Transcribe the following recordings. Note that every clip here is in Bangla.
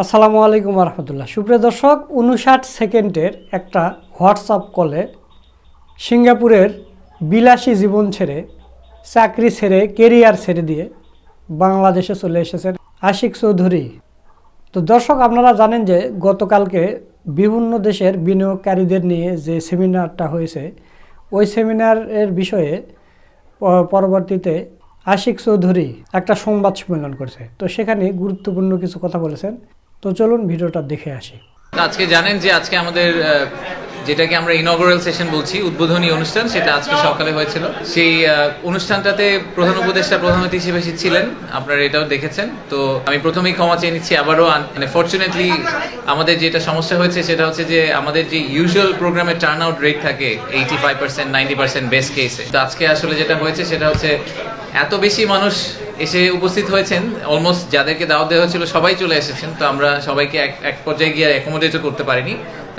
আসসালামু আলাইকুম রহমতুল্লাহ সুপ্রিয় দর্শক উনষাট সেকেন্ডের একটা হোয়াটসঅ্যাপ কলে সিঙ্গাপুরের বিলাসী জীবন ছেড়ে, চাকরি ছেড়ে, কেরিয়ার ছেড়ে দিয়ে বাংলাদেশে চলে এসেছেন আশিক চৌধুরী। তো দর্শক, আপনারা জানেন যে গতকালকে বিভিন্ন দেশের বিনিয়োগকারীদের নিয়ে যে সেমিনারটা হয়েছে, ওই সেমিনারের বিষয়ে পরবর্তীতে আশিক চৌধুরী একটা সংবাদ সম্মেলন করছে। তো সেখানে গুরুত্বপূর্ণ কিছু কথা বলেছেন। তো চলুন ভিডিওটা দেখে আসি। আজকে জানেন যে আজকে আমাদের যেটাকে আমরা ইনগোরাল সেশন বলছি, উদ্বোধনী অনুষ্ঠান, সেটা আজকে সকালে হয়েছিল। সেই অনুষ্ঠানটাতে প্রধান উপদেষ্টা, প্রধান অতিথি হিসেবে ছিলেন। আপনারা এটাও দেখেছেন। তো আমি প্রথমেই ক্ষমা চেয়ে নিচ্ছি আবারও। মানে ফর্চুনেটলি আমাদের যেটা সমস্যা হয়েছে, সেটা হচ্ছে যে আমাদের যে ইউজুয়াল প্রোগ্রামের টার্ন আউট রেট থাকে eighty five percent ninety percent best কেসে তো আজকে আসলে যেটা হয়েছে, সেটা হচ্ছে এত বেশি মানুষ এসে উপস্থিত হয়েছেন। অলমোস্ট যাদেরকে দাওয়াত দেওয়া হয়েছিল, সবাই চলে এসেছেন। তো আমরা সবাইকে এক এক পর্যায়ে গিয়ে অ্যাকোমোডেটও করতে পারিনি।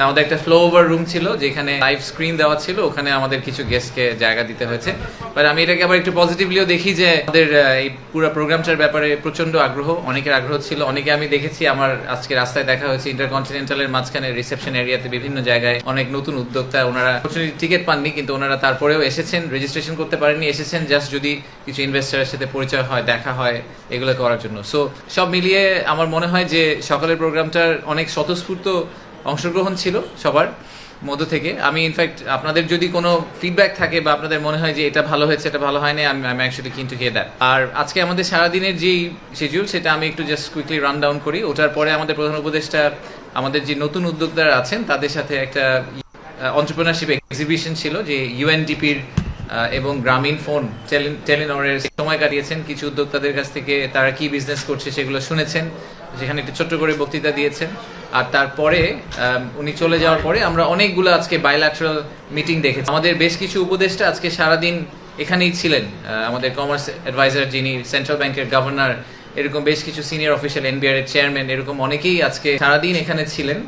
আমাদের একটা ফ্লো ওভার রুম ছিল, যেখানে লাইভ স্ক্রিন দেওয়া ছিল, ওখানে আমাদের কিছু গেস্টকে জায়গা দিতে হয়েছে। বাট আমি এটাকে আবার একটু পজিটিভলিও দেখি যে আমাদের এই পুরো প্রোগ্রামটার ব্যাপারে প্রচণ্ড আগ্রহ, অনেকের আগ্রহ ছিল। অনেকে আমি দেখেছি, আমার আজকে রাস্তায় দেখা হয়েছে ইন্টারকন্টিনেন্টালের মাঝখানে রিসেপশন এরিয়াতে বিভিন্ন জায়গায় অনেক নতুন উদ্যোক্তা, ওনারা টিকিট পাননি, কিন্তু ওনারা তারপরেও এসেছেন রেজিস্ট্রেশন করতে পারেননি, এসেছেন জাস্ট যদি কিছু ইনভেস্টারের সাথে পরিচয় হয়, দেখা হয়, এগুলো করার জন্য। সো সব মিলিয়ে আমার মনে হয় যে সকালের প্রোগ্রামটার অনেক স্বতঃস্ফূর্ত অংশগ্রহণ ছিল সবার মধ্য থেকে। আমি ইনফ্যাক্ট আপনাদের যদি কোনো ফিডব্যাক থাকে বা আপনাদের মনে হয় যে এটা ভালো হয়েছে, এটা ভালো হয়নি, আমি আমি অ্যাকচুয়ালি কিন্তু হিয়ার দ্যাট আর আজকে আমাদের সারাদিনের যেই শিডিউল সেটা আমি একটু জাস্ট কুইকলি রান ডাউন করি। ওটার পরে আমাদের প্রধান উপদেষ্টা, আমাদের যে নতুন উদ্যোক্তারা আছেন, তাদের সাথে একটা অন্টারপ্রিনারশিপ এক্সিবিশন ছিল যে ইউএনডিপির এবং গ্রামীণ ফোন টেলিনরের সময় কাটিয়েছেন। কিছু উদ্যোক্তাদের কাছ থেকে তারা কি বিজনেস করছে সেগুলো শুনেছেন। সেখানে একটু ছোট্ট করে বক্তৃতা দিয়েছেন। আর তারপরে উনি চলে যাওয়ার পরে আমরা অনেকগুলো আজকে বাইল্যাটারাল মিটিং দেখেছি। আমাদের বেশ কিছু উপদেষ্টা আজকে সারাদিন এখানেই ছিলেন। আমাদের কমার্স অ্যাডভাইজার যিনি সেন্ট্রাল ব্যাংকের গভর্নর এরকম বেশ কিছু সিনিয়র অফিসিয়াল এনবিআর এর চেয়ারম্যান এরকম অনেকেই আজকে সারাদিন এখানে ছিলেন।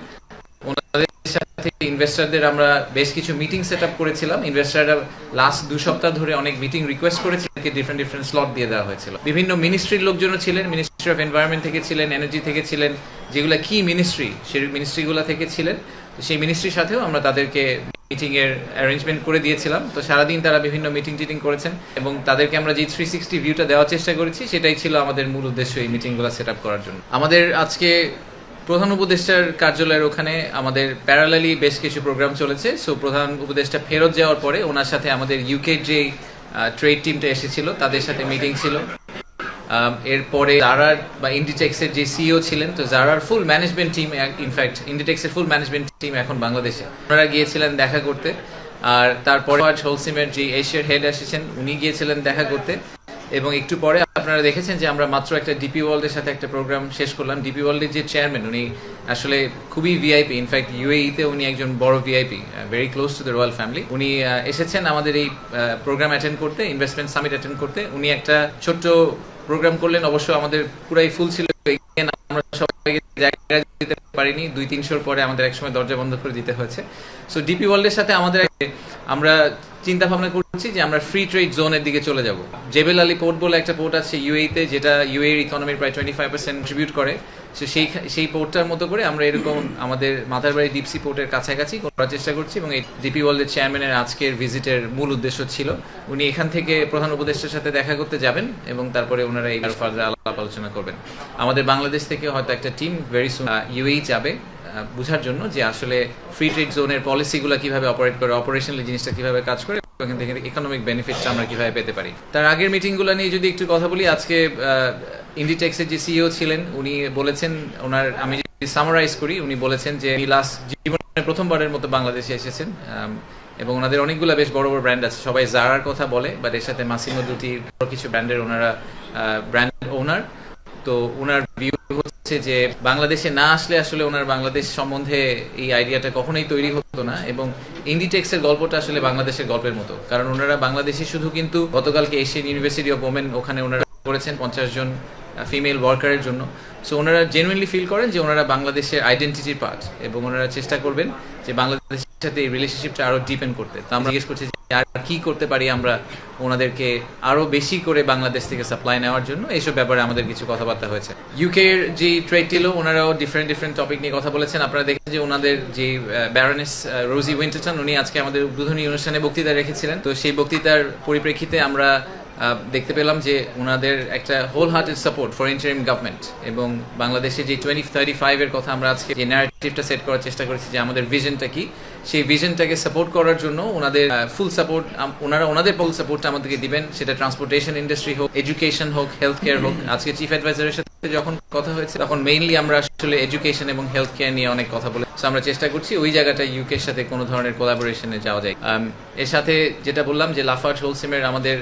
ওনাদের সাথে ইনভেস্টরদের আমরা বেশ কিছু মিটিং সেট আপ করেছিলাম। ইনভেস্টররা লাস্ট দু সপ্তাহ ধরে অনেক মিটিং রিকোয়েস্ট করেছে ডিফারেন্ট ডিফারেন্ট স্লট দিয়ে দেওয়া হয়েছিল। বিভিন্ন মিনিস্ট্রির লোকজনও ছিলেন মিনিস্ট্রি অফ এনভায়রনমেন্ট থেকে ছিলেন এনার্জি থেকে ছিলেন, যেগুলো কি মিনিস্ট্রি সেই মিনিস্ট্রিগুলো থেকে ছিলেন। তো সেই মিনিস্ট্রির সাথেও আমরা তাদেরকে মিটিং এর অ্যারেঞ্জমেন্ট করে দিয়েছিলাম। তো সারাদিন তারা বিভিন্ন মিটিং টিটিং করেছেন এবং তাদেরকে আমরা যে থ্রি সিক্সটি ভিউটা দেওয়ার চেষ্টা করেছি, সেটাই ছিল আমাদের মূল উদ্দেশ্য এই মিটিংগুলো সেট আপ করার জন্য। আমাদের আজকে প্রধান উপদেষ্টার কার্যালয়ের ওখানে আমাদের প্যারালালি বেশ কিছু প্রোগ্রাম চলেছে। সো প্রধান উপদেষ্টা ফেরত যাওয়ার পরে ওনার সাথে আমাদের ইউকে যে ট্রেড টিমটা এসেছিল, তাদের সাথে মিটিং ছিল। এরপরে জারার বা ইন্ডিটেক্সের যে সিইও ছিলেন, তো জারার full management team in fact ইন্ডিটেক্সের full management team এখন বাংলাদেশে ওনারা গিয়েছিলেন দেখা করতে, আর তারপরে হোলসিমের যে এশিয়ার হেড এসেছেন, উনি গিয়েছিলেন দেখা করতে। এবং একটু পরে আপনারা দেখেছেন যে আমরা মাত্র একটা ডিপি ওয়ার্ল্ডের সাথে একটা প্রোগ্রাম শেষ করলাম। ডিপি ওয়ার্ল্ডের যে চেয়ারম্যান উনি আসলে খুবই ভিআইপি ইনফ্যাক্ট ইউএইতে উনি একজন বড় VIP very close to the royal family উনি এসেছেন আমাদের এই প্রোগ্রাম অ্যাটেন্ড করতে ইনভেস্টমেন্ট সামিট অ্যাটেন্ড করতে। উনি একটা ছোট্ট প্রোগ্রাম করলেন, অবশ্য আমাদের পুরাই ফুল ছিল। আমরা সবাই জায়গা দিতে পারিনি। দুই তিনশোর পরে আমাদের একসময় দরজা বন্ধ করে দিতে হয়েছে। সো ডিপি ওয়ার্ল্ডের সাথে আমাদের আমরা চিন্তা ভাবনা করছি যে আমরা ফ্রি ট্রেড জোনের দিকে চলে যাব। জেবেল আলী পোর্ট বলে একটা পোর্ট আছে ইউএইতে যেটা ইউএর ইকোনমির প্রায় টোয়েন্টি ফাইভ পার্সেন্ট করে। সো সেই সেই পোর্টটার মতো করে আমরা এরকম আমাদের মাথার বাড়ি ডিপসি পোর্টের কাছাকাছি করার চেষ্টা করছি এবং এই ডিপি ওয়ার্ল্ডের চেয়ারম্যানের আজকের ভিজিটের মূল উদ্দেশ্য ছিল। উনি এখান থেকে প্রধান উপদেষ্টার সাথে দেখা করতে যাবেন এবং তারপরে ওনারা এই ফার্দার আলাপ আলোচনা করবেন। আমাদের বাংলাদেশ থেকে হয়তো একটা টিম ভেরি সুন ইউএই যাবে বোঝার জন্য যে আসলে ফ্রি ট্রেড জোনের পলিসিগুলো কীভাবে অপারেট করে অপারেশনাল জিনিসটা কীভাবে কাজ করে ওখান থেকে ইকোনমিক বেনিফিটটা আমরা কীভাবে পেতে পারি। তার আগের মিটিংগুলো নিয়ে যদি একটু কথা বলি আজকে ইন্ডিটেক্সের যে সিইও ছিলেন, উনি বলেছেন, ওনার, আমি যদি সামারাইজ করি, উনি বলেছেন যে লাস্ট জীবনে প্রথমবারের মতো বাংলাদেশে এসেছেন এবং ওনাদের অনেকগুলো বেশ বড় বড় ব্র্যান্ড আছে। সবাই জারার কথা বলে বাট এর সাথে মাসিমো দুটি কিছু ব্র্যান্ডের ওনারা ব্র্যান্ড ওনার তো ওনার ভিউ হচ্ছে যে বাংলাদেশে না আসলে আসলে ওনার বাংলাদেশ সম্বন্ধে এই আইডিয়াটা কখনোই তৈরি হতো না, এবং ইন্ডিটেক্সের গল্পটা আসলে বাংলাদেশের গল্পের মতো। কারণ ওনারা বাংলাদেশে শুধু কিন্তু গতকালকে এশিয়ান ইউনিভার্সিটি অফ ওমেন ওখানে ওনারা করেছেন পঞ্চাশ জন ফিমেল ওয়ার্কারের জন্য। সো ওনারা জেনুইনলি ফিল করেন যে ওনারা বাংলাদেশের আইডেন্টিটির পার্ট এবং ওনারা চেষ্টা করবেন যে বাংলাদেশের সাথে এই রিলেশনশিপটা আরও ডিপেন্ড করতে। তো আমরা জিজ্ঞেস করছি যে, আর কি করতে পারি আমরা ওনাদেরকে আরও বেশি করে বাংলাদেশ থেকে সাপ্লাই নেওয়ার জন্য? এইসব ব্যাপারে আমাদের কিছু কথাবার্তা হয়েছে। ইউকের যে ট্রেড টিলো ওনারাও ডিফারেন্ট ডিফারেন্ট টপিক নিয়ে কথা বলেছেন। আপনারা দেখেন যে ওনাদের যে ব্যারনেস রোজি উইন্টারটন উনি আজকে আমাদের উদ্বোধনী অনুষ্ঠানে বক্তৃতা রেখেছিলেন। তো সেই বক্তৃতার পরিপ্রেক্ষিতে আমরা দেখতে পেলাম যে ওনাদের একটা whole hearted support for interim government এবং বাংলাদেশে যে টোয়েন্টি থার্টি ফাইভের কথা আমরা আজকে যে ন্যারেটিভটা সেট করার চেষ্টা করেছি যে আমাদের ভিশনটা কি সেই ভিশনটাকে সাপোর্ট করার জন্য ওনাদের ফুল সাপোর্ট ওনারা ওনাদের ফুল সাপোর্টটা আমাদেরকে দিবেন। সেটা ট্রান্সপোর্টেশন ইন্ডাস্ট্রি হোক এডুকেশন হোক হেলথ কেয়ার হোক আজকে চিফ অ্যাডভাইজারের সাথে যখন কথা হয়েছে তখন মেইনলি আমরা আসলে এডুকেশন এবং হেলথ কেয়ার নিয়ে অনেক কথা বলে আমরা চেষ্টা করছি ওই জায়গাটা ইউকের সাথে কোনো ধরনের কোলাবোরেশনে যাওয়া যায়। এর সাথে যেটা বললাম যে লাফার্জ হোলসেমের আমাদের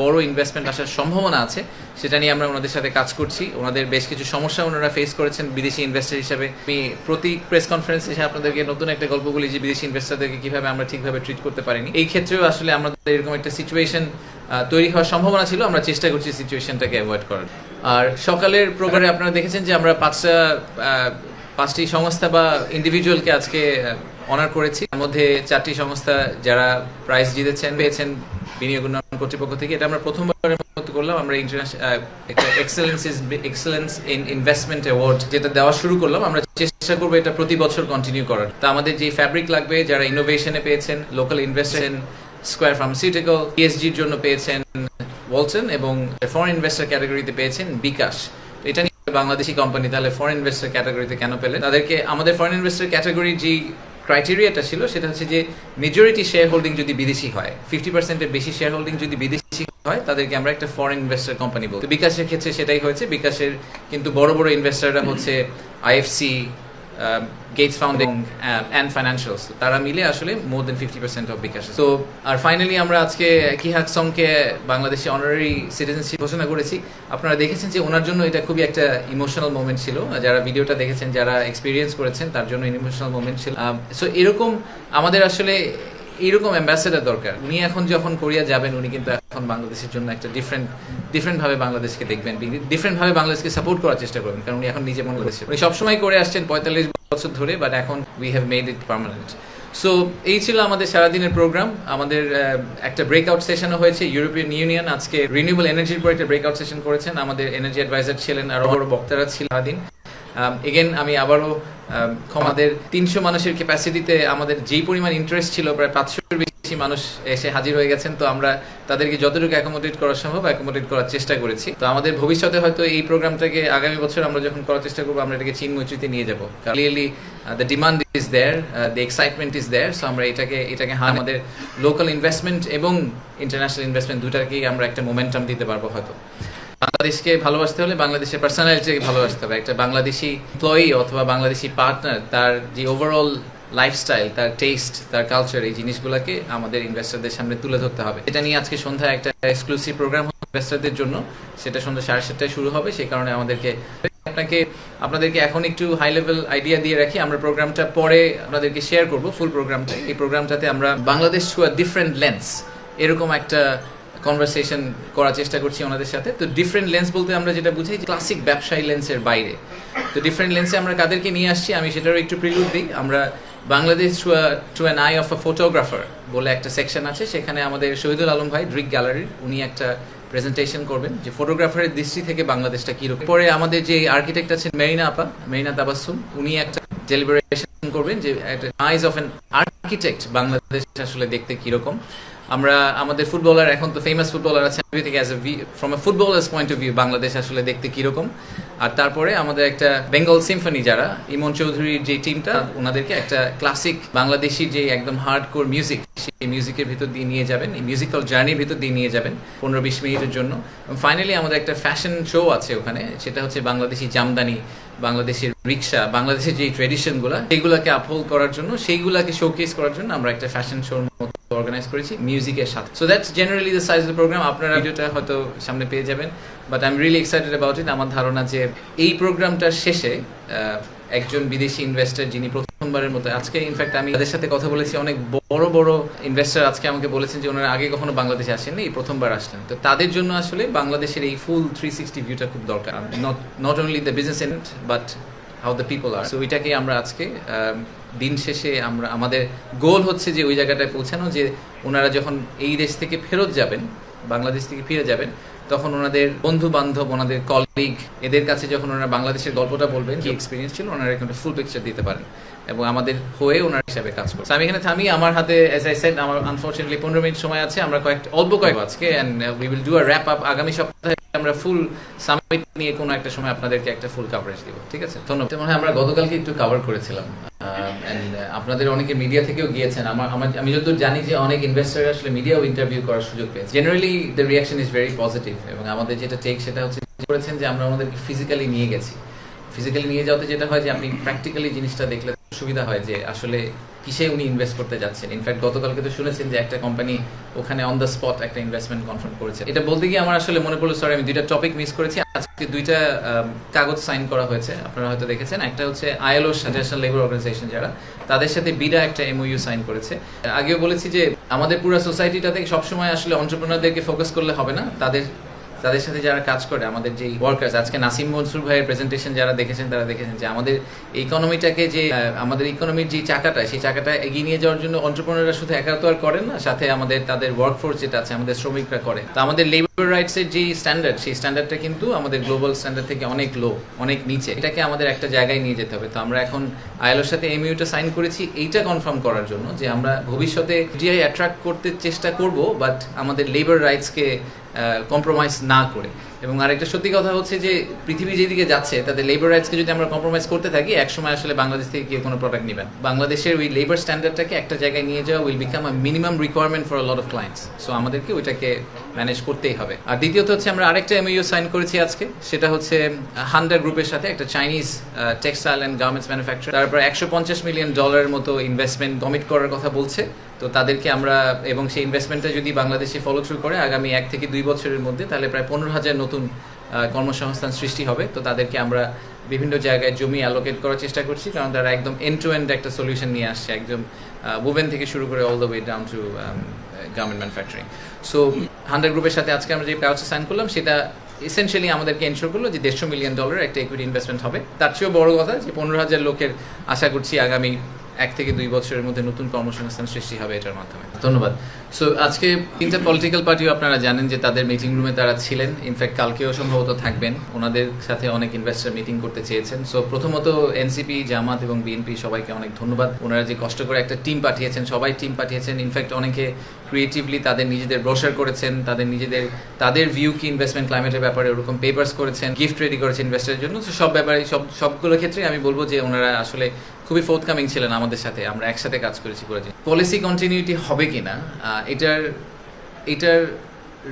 বড় ইনভেস্টমেন্ট আসার সম্ভাবনা আছে। সেটা নিয়ে আমরা ওনাদের সাথে কাজ করছি। ওনাদের বেশ কিছু সমস্যা ওনারা ফেস করেছেন বিদেশি ইনভেস্টর হিসাবে। আমি প্রতি প্রেস কনফারেন্স এসে আপনাদেরকে নতুন একটা গল্প বলি যে বিদেশি ইনভেস্টরদেরকে কীভাবে আমরা ঠিকভাবে ট্রিট করতে পারিনি। এই ক্ষেত্রেও আসলে আমাদের এরকম একটা সিচুয়েশন তৈরি হওয়ার সম্ভাবনা ছিল। আমরা চেষ্টা করছি সিচুয়েশনটাকে অ্যাভয়েড করার। আর সকালের প্রোগ্রামে আপনারা দেখেছেন যে আমরা পাঁচটা পাঁচটি সংস্থা বা ইন্ডিভিজুয়ালকে আজকে অনার করেছি। তার মধ্যে চারটি সংস্থা যারা প্রাইজ জিতেছেন, পেয়েছেন, বিনিয়োগ উন্নয়ন কর্তৃপক্ষ থেকে। এটা আমরা প্রথমবারের করলাম, আমরা এক্সেলেন্স ইন ইনভেস্টমেন্ট অ্যাওয়ার্ড যেটা দেওয়া শুরু করলাম, আমরা চেষ্টা করব এটা প্রতি বছর কন্টিনিউ করার। আমাদের যে ফ্যাব্রিক লাগবে, যারা ইনোভেশনে পেয়েছেন লোকাল ইনভেস্টেশন স্কোয়ার ফার্মাসিউটিক্যাল পিএসজির জন্য পেয়েছেন ওয়ালসন এবং ফরেন ইনভেস্টর ক্যাটাগরিতে পেয়েছেন বিকাশ এটা নিয়ে বাংলাদেশি কোম্পানি তাহলে ফরেন ইনভেস্টর ক্যাটাগরিতে কেন পেলেন? তাদেরকে, আমাদের ফরেন ইনভেস্টর ক্যাটাগরির যে ক্রাইটেরিয়াটা ছিল, সেটা হচ্ছে যে মেজরিটি শেয়ার হোল্ডিং যদি বিদেশি হয় ফিফটি পার্সেন্টের বেশি শেয়ার হোল্ডিং যদি বিদেশি হয়, তাদেরকে আমরা একটা ফরেন ইনভেস্টার কোম্পানি বলি বিকাশের ক্ষেত্রে সেটাই হয়েছে, বিকাশের কিন্তু বড় বড় ইনভেস্টাররা হচ্ছে IFC Gates founding and financials তারা মিলে আসলে more than fifty percent of bKash তো, আর ফাইনালি আমরা আজকে কিহাক সংকে বাংলাদেশে অনারারি সিটিজেনশিপ ঘোষণা করেছি। আপনারা দেখেছেন যে ওনার জন্য এটা খুবই একটা ইমোশনাল মোমেন্ট ছিল। যারা ভিডিওটা দেখেছেন, যারা এক্সপিরিয়েন্স করেছেন, তার জন্য ইমোশনাল মোমেন্ট ছিল। সো এরকম আমাদের আসলে এইরকম অ্যাম্বাসেডার দরকার। উনি এখন যখন কোরিয়া যাবেন, উনি কিন্তু এখন বাংলাদেশের জন্য একটা ডিফারেন্ট ডিফারেন্ট ভাবে বাংলাদেশকে দেখবেন ডিফারেন্ট ভাবে বাংলাদেশকে সাপোর্ট করার চেষ্টা করবেন, কারণ উনি এখন নিজে বাংলাদেশে। উনি সবসময় করে আসছেন পঁয়তাল্লিশ বছর ধরে বাট এখন we have made it permanent so এই ছিল আমাদের সারাদিনের প্রোগ্রাম আমাদের একটা ব্রেকআউট সেশনও হয়েছে। ইউরোপিয়ান ইউনিয়ন আজকে রিনিউবল এনার্জির উপর একটা ব্রেকআউট সেশন করেছেন। আমাদের এনার্জি অ্যাডভাইজার ছিলেন আরও বড় বক্তারা ছিল সারাদিন। এগেন আমি আবারও আম, আমাদের তিনশো মানুষের ক্যাপাসিটিতে আমাদের যেই পরিমাণ ইন্টারেস্ট ছিল প্রায় পাঁচশোর বেশি মানুষ এসে হাজির হয়ে গেছেন। তো আমরা তাদেরকে যতটুকু অ্যাকোমোডেট করা সম্ভব অ্যাকোমোডেট করার চেষ্টা করেছি। তো আমাদের ভবিষ্যতে হয়তো এই প্রোগ্রামটাকে আগামী বছর আমরা যখন করার চেষ্টা করব আমরা এটাকে চীন মৈত্রীতে নিয়ে যাব। Clearly the demand is there the excitement is there so আমরা এটাকে এটাকে হ্যাঁ আমাদের লোকাল ইনভেস্টমেন্ট এবং ইন্টারন্যাশনাল ইনভেস্টমেন্ট দুটাকেই আমরা একটা মোমেন্টাম দিতে পারব হয়তো। বাংলাদেশকে ভালোবাসতে হলে বাংলাদেশের পার্সোনালিটিকে ভালোবাসতে হবে। একটা বাংলাদেশি এমপ্লয়ি অথবা বাংলাদেশি পার্টনার তার যে ওভারঅল লাইফস্টাইল তার টেস্ট তার কালচার এই জিনিসগুলোকে আমাদের ইনভেস্টরদের সামনে তুলে ধরতে হবে। এটা নিয়ে আজকে সন্ধ্যায় একটা এক্সক্লুসিভ প্রোগ্রাম ইনভেস্টারদের জন্য। সেটা সন্ধ্যা সাড়ে সাতটায় শুরু হবে সেই কারণে আমাদেরকে আপনাকে, আপনাদেরকে এখন একটু হাই লেভেল আইডিয়া দিয়ে রাখি। আমরা প্রোগ্রামটা পরে আপনাদেরকে শেয়ার করব ফুল প্রোগ্রামটা এই প্রোগ্রামটাতে আমরা Bangladesh through a different lens এরকম একটা কনভারসেশন করার চেষ্টা করছি ওনাদের সাথে। তো ডিফারেন্ট লেন্স বলতে আমরা যেটা বুঝি ক্লাসিক ব্যবসায়ী লেন্সের বাইরে। তো ডিফারেন্ট লেন্সে আমরা কাদেরকে নিয়ে আসছি, আমি সেটারও একটু প্রিলুড দিই। আমরা Bangladesh to an eye of a photographer বলে একটা সেকশন আছে, সেখানে আমাদের শহীদুল আলম ভাই ড্রিক গ্যালারির উনি একটা প্রেজেন্টেশন করবেন যে ফটোগ্রাফারের দৃষ্টি থেকে বাংলাদেশটা কীরকম পরে আমাদের যে আর্কিটেক্ট আছেন মেরিনা আপা, মেরিনা তাবাসুম উনি একটা ডেলিবারেশন করবেন যে একটা eyes of an architect Bangladesh আসলে দেখতে কীরকম আমরা, আমাদের ফুটবলার এখন তো ফেমাস ফুটবলার আছে থেকে as a from a footballer's point of view Bangladesh আসলে দেখতে কীরকম। আর তারপরে আমাদের একটা বেঙ্গল সিম্ফনি যারা, ইমন চৌধুরীর যে টিমটা ওনাদেরকে একটা ক্লাসিক বাংলাদেশি যে একদম হার্ড কোর মিউজিক সেই মিউজিকের ভিতর দিয়ে নিয়ে যাবেন, এই মিউজিক্যাল জার্নির ভিতর দিয়ে নিয়ে যাবেন পনেরো বিশ মিনিটের জন্য। ফাইনালি আমাদের একটা ফ্যাশন শো আছে ওখানে, সেটা হচ্ছে বাংলাদেশি জামদানি, বাংলাদেশের রিক্সা, বাংলাদেশের যে ট্রেডিশনগুলো সেইগুলোকে আপহোল্ড করার জন্য, সেইগুলোকে শোকেস করার জন্য আমরা একটা ফ্যাশন শোর অর্গানাইজ করেছি মিউজিকের সাথে। So that's generally the size of the programme আপনারা ভিডিওটা হয়তো সামনে পেয়ে যাবেন but I am really excited about it আমার ধারণা যে এই প্রোগ্রামটার শেষে একজন বিদেশি ইনভেস্টর যিনি প্রথমবারের মতো আজকে ইনফ্যাক্ট আমি তাদের সাথে কথা বলেছি অনেক বড় বড় ইনভেস্টর আজকে আমাকে বলেছেন যে ওনারা আগে কখনো বাংলাদেশে আসেননি এই প্রথমবার আসলেন। তো তাদের জন্য আসলে বাংলাদেশের এই ফুল থ্রি সিক্সটি ভিউটা খুব দরকার। Not not only the business end but how the people are so ওইটাকে আমরা আজকে দিন শেষে আমরা, আমাদের গোল হচ্ছে যে ওই জায়গাটায় পৌঁছানো, যে ওনারা যখন এই দেশ থেকে ফেরত যাবেন, বাংলাদেশ থেকে ফিরে যাবেন, তখন ওনাদের বন্ধু বান্ধব ওনাদের কলিগ এদের কাছে যখন ওনারা বাংলাদেশের গল্পটা বলবেন কি এক্সপিরিয়েন্স ছিল, ওনারা একটা ফুল পিকচার দিতে পারেন এবং আমাদের হয়ে ওনার হিসাবে কাজ করছে আমি এখানে থামি, আমার হাতে এস আই সেড আমার আনফর্চুনেটলি পনেরো মিনিট সময় আছে, আমরা কয়েক, অল্প কয়েক আজকে and we will do a wrap up আগামী সপ্তাহে আমরা ফুল সামিট নিয়ে কোনো একটা সময় আপনাদেরকে একটা ফুল কভারেজ দিব, ঠিক আছে? ধন্যবাদ। মনে হয় আমরা গতকালকে একটু কভার করেছিলাম আপনাদের অনেকে মিডিয়া থেকেও গিয়েছেন। আমার আমি যতদূর জানি যে অনেক ইনভেস্টার আসলে মিডিয়াও ইন্টারভিউ করার সুযোগ পেয়েছে। Generally the reaction is very positive এবং আমাদের যেটা টেক সেটা হচ্ছে করেছেন যে আমরা আমাদেরকে ফিজিক্যালি নিয়ে গেছি। ফিজিক্যালি নিয়ে যাওয়াতে যেটা হয় যে আপনি প্র্যাকটিক্যালি জিনিসটা দেখলে সুবিধা হয় যে আসলে কিসে উনি ইনভেস্ট করতে যাচ্ছেন? ইনফ্যাক্ট গতকালকে তো শুনেছেন যে একটা কোম্পানি ওখানে অন দ্য স্পট একটা ইনভেস্টমেন্ট কনফার্ম করেছে। এটা বলতে গিয়ে আমার আসলে মনে পড়ল সরি আমি দুইটা টপিক মিস করেছি। আজকে দুইটা কাগজ সাইন করা হয়েছে, আপনারা হয়তো দেখেছেন। একটা হচ্ছে আইএলও ন্যাশনাল লেবার অর্গানাইজেশন যারা, তাদের সাথে বিডা একটা এমওইউ সাইন করেছে। আগেও বলেছি যে আমাদের পুরো সোসাইটিটাতে সবসময় আসলে অন্টারপ্রেনারদেরকে ফোকাস করলে হবে না। তাদের তাদের সাথে যারা কাজ করে, আমাদের যে ওয়ার্কার্স আজকে নাসিম মনসুর ভাইয়ের প্রেজেন্টেশন যারা দেখেছেন, তারা দেখেছেন যে আমাদের ইকোনমিটাকে যে আমাদের ইকোনমির যে চাকাটা, সেই চাকাটা এগিয়ে নিয়ে যাওয়ার জন্য অন্টারপ্রেনাররা শুধু একা তো আর করেন না, সাথে আমাদের, তাদের ওয়ার্কফোর্স যেটা আছে, আমাদের শ্রমিকরা করে। তো আমাদের লেবার রাইটসের যে স্ট্যান্ডার্ড সেই স্ট্যান্ডার্ডটা কিন্তু আমাদের গ্লোবাল স্ট্যান্ডার্ড থেকে অনেক লো অনেক নিচে। এটাকে আমাদের একটা জায়গায় নিয়ে যেতে হবে। তো আমরা এখন আইএলওর সাথে এমইউটা সাইন করেছি, এইটা কনফার্ম করার জন্য যে আমরা ভবিষ্যতে জিআই অ্যাট্রাক্ট করতে চেষ্টা করব বাট আমাদের লেবার রাইটসকে কম্প্রোমাইজ না করে। এবং আরেকটা সত্যি কথা হচ্ছে যে, পৃথিবী যেদিকে যাচ্ছে তাদের লেবার রাইটসকে যদি আমরা কম্প্রোমাইজ করতে থাকি, একসময় আসলে বাংলাদেশ থেকে কেউ কোনো প্রোডাক্ট নেবেন বাংলাদেশের ওই লেবার স্ট্যান্ডার্ডটাকে একটা জায়গায় নিয়ে যাওয়া will become a minimum requirement for lot of clients so আমাদেরকে ওইটাকে ম্যানেজ করতেই হবে। আর দ্বিতীয়ত হচ্ছে, আমরা আরেকটা এমইউ সাইন করেছি আজকে। সেটা হচ্ছে হান্ডার গ্রুপের সাথে একটা Chinese textile and garments manufacture তারপর একশো পঞ্চাশ মিলিয়ন ডলারের মতো ইনভেস্টমেন্ট কমিট করার কথা বলছে। তো তাদেরকে আমরা, এবং সেই ইনভেস্টমেন্টটা যদি বাংলাদেশে ফলো থ্রু করে আগামী এক থেকে দুই বছরের মধ্যে, তাহলে প্রায় পনেরো হাজার নতুন কর্মসংস্থান সৃষ্টি হবে। তো তাদেরকে আমরা বিভিন্ন জায়গায় জমি অ্যালোকেট করার চেষ্টা করছি, কারণ তারা একদম এন্ড টু এন্ড একটা সলিউশন নিয়ে আসছে, একদম বুভেন থেকে শুরু করে all the way down to garment manufacturing so hundred গ্রুপের সাথে আজকে আমরা যে কাগজটা সাইন করলাম, সেটা এসেনশিয়ালি আমাদেরকে এনশোর করল যে দেড়শো মিলিয়ন ডলার একটা ইকুইটি ইনভেস্টমেন্ট হবে। তার চেয়েও বড় কথা যে পনেরো হাজার লোকের আশা করছি আগামী এক থেকে দুই বছরের মধ্যে নতুন কর্মসংস্থান সৃষ্টি হবে এটার মাধ্যমে। ধন্যবাদ। সো আজকে তিনটা পলিটিক্যাল পার্টিও আপনারা জানেন যে তাদের মিটিং রুমে তারা ছিলেন। ইনফ্যাক্ট কালকেও সম্ভবত থাকবেন। ওনাদের সাথে অনেক ইনভেস্টার মিটিং করতে চেয়েছেন। সো প্রথমত এনসিপি জামাত এবং বিএনপি সবাইকে অনেক ধন্যবাদ। ওনারা যে কষ্ট করে একটা টিম পাঠিয়েছেন, সবাই টিম পাঠিয়েছেন। ইনফ্যাক্ট অনেকে ক্রিয়েটিভলি তাদের নিজেদের ব্রোশার করেছেন, তাদের নিজেদের, তাদের ভিউ কি ইনভেস্টমেন্ট ক্লাইমেটের ব্যাপারে ওরকম পেপার্স করেছেন গিফট রেডি করেছেন ইনভেস্টারের জন্য। তো সব ব্যাপারে, সব, সবগুলো ক্ষেত্রে আমি বলব যে ওনারা আসলে খুবই ফোর্থকামিং ছিলেন আমাদের সাথে। আমরা একসাথে কাজ করেছি করেছি পলিসি কন্টিনিউটি হবে কিনা এটার এটার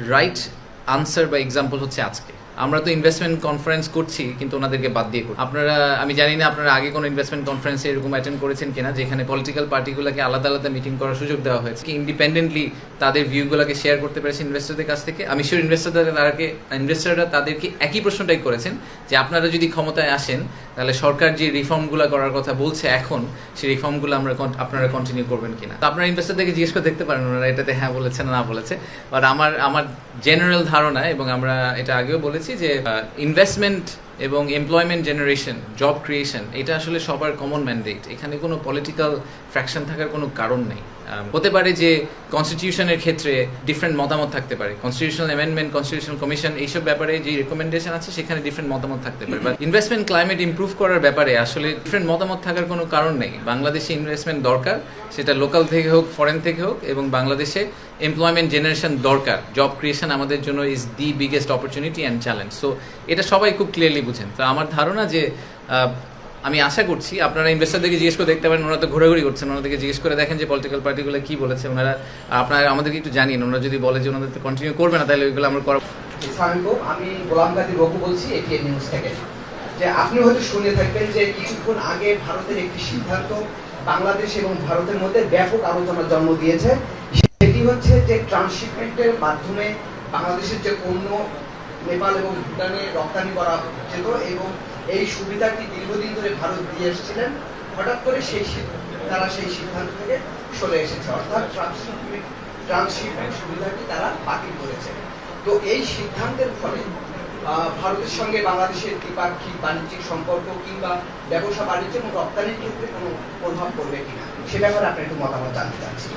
রাইট আনসার বা এক্সাম্পল হচ্ছে আজকে। আমরা তো ইনভেস্টমেন্ট কনফারেন্স করছি, কিন্তু ওনাদেরকে বাদ দিয়ে করছি। আপনারা, আমি জানি না আপনারা আগে কোনো ইনভেস্টমেন্ট কনফারেন্সে এরকম অ্যাটেন্ড করেছেন কিনা, যেখানে পলিটিক্যাল পার্টিগুলোকে আলাদা আলাদা মিটিং করার সুযোগ দেওয়া হয়েছে। কি ইন্ডিপেন্ডেন্টলি তাদের ভিউগুলোকে শেয়ার করতে পেরেছে ইনভেস্টরদের কাছ থেকে? আমি শিওর ইনভেস্টররা তাদেরকে ইনভেস্টররা তাদেরকে একই প্রশ্নটাই করেছেন, যে আপনারা যদি ক্ষমতায় আসেন, তাহলে সরকার যে রিফর্মগুলো করার কথা বলছে এখন, সেই রিফর্মগুলো আমরা আপনারা কন্টিনিউ করবেন কিনা? তো আপনারা ইনভেস্টরদেরকে জিজ্ঞেস করে দেখতে পারেন, ওনারা এটাতে হ্যাঁ বলেছে না বলেছে। বাট আমার আমার জেনারেল ধারণা এবং আমরা এটা আগেও বলেছি যে ইনভেস্টমেন্ট এবং এমপ্লয়মেন্ট জেনারেশন জব ক্রিয়েশন এটা আসলে সবার কমন ম্যান্ডেট এখানে কোনো পলিটিক্যাল ফ্র্যাকশন থাকার কোনো কারণ নেই। হতে পারে যে কনস্টিটিউশনের ক্ষেত্রে ডিফারেন্ট মতামত থাকতে পারে। কনস্টিটিউশনাল অ্যামেন্ডমেন্ট কনস্টিটিউশনাল কমিশন এইসব ব্যাপারে যে রেকমেন্ডেশন আছে, সেখানে ডিফারেন্ট মতামত থাকতে পারে। বাট ইনভেস্টমেন্ট ক্লাইমেট ইমপ্রুভ করার ব্যাপারে আসলে ডিফারেন্ট মতামত থাকার কোনো কারণ নেই। বাংলাদেশে ইনভেস্টমেন্ট দরকার, সেটা লোকাল থেকে হোক ফরেন থেকে হোক, এবং বাংলাদেশে এমপ্লয়মেন্ট জেনারেশন দরকার। জব ক্রিয়েশন আমাদের জন্য is the biggest opportunity and challenge so এটা সবাই খুব ক্লিয়ারলি বুঝেন। তো আমার ধারণা যে আমি আশা করছি, আপনারা ইনভেস্টারদেরকে জিজ্ঞেস করে দেখতে পারেন, ওনারা তো ঘোরাঘুরি করছেন, ওনাদেরকে জিজ্ঞেস করে দেখেন যে পলিটিক্যাল পার্টিগুলো কি বলেছে, ওনারা, আপনারা আমাদেরকে একটু জানিয়ে ওনারা যদি বলে যে ওনাদের কন্টিনিউ করবে না, তাহলে ওইগুলো আমরা করা আমি গোলাম কাদির রঘু বলছি এটিএন নিউজ থেকে। যে আপনি হয়তো শুনে থাকবেন যে কিছুক্ষণ আগে ভারতের একটি সিদ্ধান্ত বাংলাদেশ এবং ভারতের মধ্যে ব্যাপক আলোচনার জন্ম দিয়েছে। সেটি হচ্ছে যে ট্রান্সশিপমেন্টের মাধ্যমে বাংলাদেশের যে পণ্য নেপাল এবং ভুটানে রপ্তানি করা যেত এবং এই সুবিধাটি দীর্ঘদিন ধরে ভারত দিয়ে এসেছিলেন। হঠাৎ করে সেই তারা সেই সিদ্ধান্ত থেকে সরে এসেছে। অর্থাৎ ট্রান্সশিপমেন্ট ট্রান্সশিপমেন্ট সুবিধাটি তারা বাতিল করেছে। তো এই সিদ্ধান্তের ফলে ভারতের সঙ্গে বাংলাদেশের দ্বিপাক্ষিক বাণিজ্যিক সম্পর্ক কিংবা ব্যবসা বাণিজ্য এবং রপ্তানির ক্ষেত্রে কোনো প্রভাব পড়বে কিনা, সে ব্যাপারে আপনার একটু মতামত জানতে চাচ্ছি।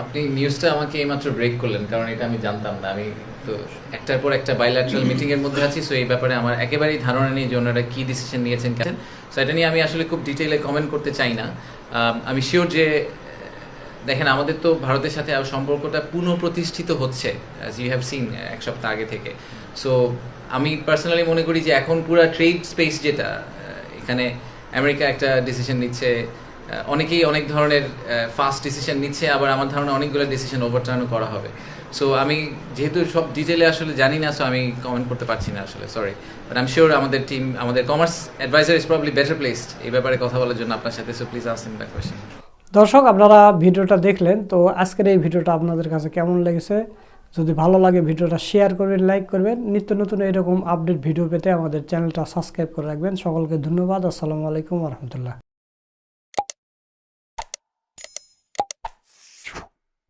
আপনি নিউজটা আমাকে এইমাত্র ব্রেক করলেন, কারণ এটা আমি জানতাম না। আমি তো একটার পর একটা বাইল্যাটারাল মিটিং এর মধ্যে আছি সো এই ব্যাপারে আমার একেবারেই ধারণা নেই যে ওনারা কি ডিসিশন নিয়েছেন, কেন? সো এটা নিয়ে আমি আসলে খুব ডিটেইলে কমেন্ট করতে চাই না। আমি শিওর যে দেখেন, আমাদের তো ভারতের সাথে সম্পর্কটা পুনঃপ্রতিষ্ঠিত হচ্ছে অ্যাজ ইউ হ্যাভ সিন এক সপ্তাহ আগে থেকে। সো আমি পার্সোনালি মনে করি যে এখন পুরো ট্রেড স্পেস যেটা এখানে আমেরিকা একটা ডিসিশন নিচ্ছে অনেকেই অনেক ধরনের ফাস্ট ডিসিশন নিচ্ছে, আবার আমার ধারণা অনেকগুলো ডিসিশন ওভারটার্নও করা হবে। সো আমি যেহেতু সব ডিটেলে আসলে জানি না সো আমি কমেন্ট করতে পারছি না আসলে sorry but I am sure আমাদের টিম আমাদের commerce adviser is probably better placed এই ব্যাপারে কথা বলার জন্য আপনার সাথে সো প্লিজ আসেন দ্যাট কোয়েশ্চেন দর্শক, আপনারা ভিডিওটা দেখলেন, তো আজকের এই ভিডিওটা আপনাদের কাছে কেমন লেগেছে? যদি ভালো লাগে ভিডিওটা শেয়ার করবেন লাইক করবেন। নিত্য নতুন এরকম আপডেট ভিডিও পেতে আমাদের চ্যানেলটা সাবস্ক্রাইব করে রাখবেন। সকলকে ধন্যবাদ। আসসালামু আলাইকুম রহমতুল্লাহ।